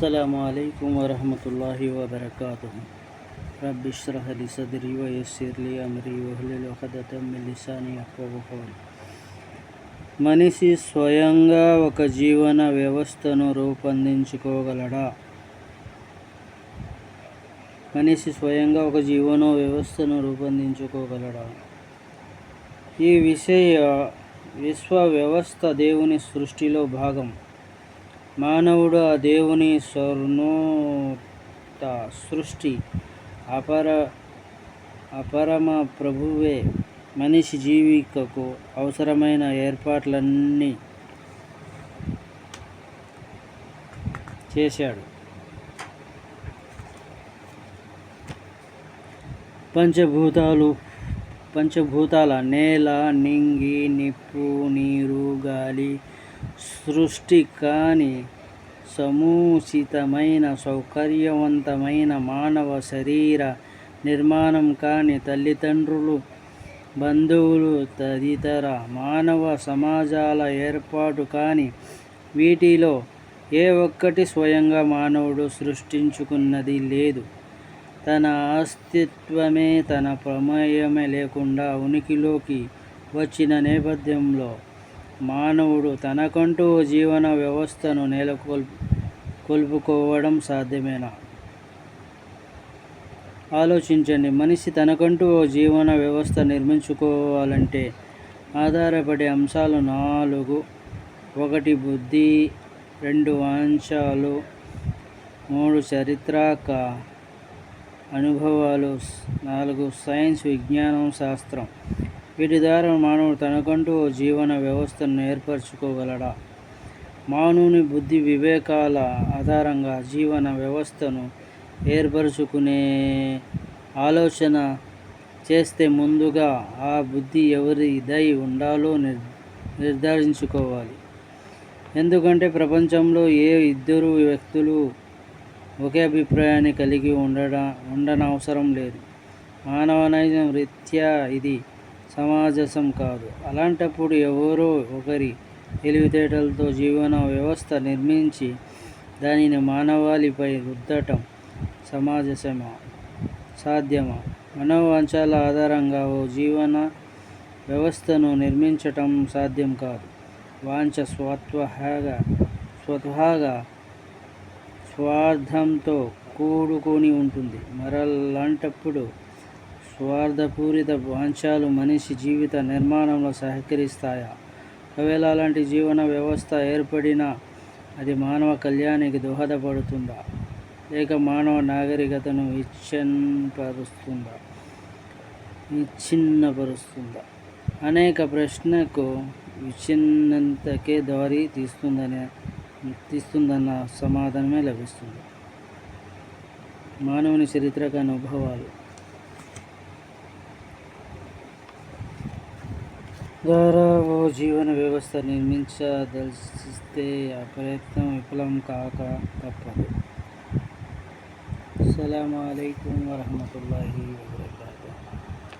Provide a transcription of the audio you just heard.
అస్సలం అయికం వరహమతుల్లాహి వబర్కాతు రబ్బిశ్రహలి సదరి వయస్సిర్లి అమరి వహలిలిసాని అప్పవహోలి మనిషి స్వయంగా ఒక జీవన వ్యవస్థను రూపొందించుకోగలడా? మనిషి స్వయంగా ఒక జీవన వ్యవస్థను రూపొందించుకోగలడా? ఈ విషయ విశ్వ వ్యవస్థ దేవుని సృష్టిలో భాగం. మానవుడు ఆ దేవుని స్వర్ణోత సృష్టి అపర అపరమ ప్రభువే. మనిషి జీవికకు అవసరమైన ఏర్పాట్లన్నీ చేశాడు. పంచభూతాలు పంచభూతాల నేల నింగి నిప్పు నీరు గాలి సృష్టి కాని సముచితమైన సౌకర్యవంతమైన మానవ శరీర నిర్మాణం కాని తల్లిదండ్రులు బంధువులు తదితర మానవ సమాజాల ఏర్పాటు కాని వీటిలో ఏ ఒక్కటి స్వయంగా మానవుడు సృష్టించుకున్నది లేదు. తన అస్తిత్వమే తన ప్రమేయమే లేకుండా ఉనికిలోకి వచ్చిన నేపథ్యంలో మానవుడు తనకంటూ ఓ జీవన వ్యవస్థను నెలకొల్పు కొల్పుకోవడం సాధ్యమేనా? ఆలోచించండి. మనిషి తనకంటూ ఓ జీవన వ్యవస్థ నిర్మించుకోవాలంటే ఆధారపడే అంశాలు నాలుగు. ఒకటి బుద్ధి రెండు వాంఛాలు మూడు చరిత్రాక అనుభవాలు నాలుగు సైన్స్ విజ్ఞానం శాస్త్రం. వీటి ద్వారా మానవుడు తనకంటూ ఓ జీవన వ్యవస్థను ఏర్పరచుకోగలడా? మానవుని బుద్ధి వివేకాల ఆధారంగా జీవన వ్యవస్థను ఏర్పరచుకునే ఆలోచన చేస్తే ముందుగా ఆ బుద్ధి ఎవరిదై ఉండాలో నిర్ నిర్ధారించుకోవాలి. ఎందుకంటే ప్రపంచంలో ఏ ఇద్దరు వ్యక్తులు ఒకే అభిప్రాయాన్ని కలిగి ఉండడం ఉండనవసరం లేదు. మానవ రీత్యా ఇది సమాజసం కాదు. అలాంటప్పుడు ఎవరో ఒకరి తెలివితేటలతో జీవన వ్యవస్థ నిర్మించి దానిని మానవాళిపై రుద్దటం సమాజసమా? సాధ్యమా? మనోవాంఛాల ఆధారంగా ఓ జీవన వ్యవస్థను నిర్మించటం సాధ్యం కాదు. వాంఛ స్వత్వహాగా స్వతహాగా స్వార్థంతో కూడుకొని ఉంటుంది. మరలాంటప్పుడు స్వార్థపూరిత వాంఛలు మనిషి జీవిత నిర్మాణంలో సహకరిస్తాయా? ఒకవేళ అలాంటి జీవన వ్యవస్థ ఏర్పడినా అది మానవ కళ్యాణానికి దోహదపడుతుందా? లేక మానవ నాగరికతను ఇచ్చిన్పరుస్తుందా విచ్ఛిన్నపరుస్తుందా? అనేక ప్రశ్నకు విచ్ఛిన్నతకే దారి తీస్తుందనే తీస్తుందన్న సమాధానమే లభిస్తుంది. మానవుని చరిత్రక అనుభవాలు. ద్వారా ఓ జీవన వ్యవస్థ నిర్మించదలిస్తే ఆ ప్రయత్నం విఫలం కాక తప్పదు అస్సలం అయికం వరహమతుల్లాహి వబర్కాతు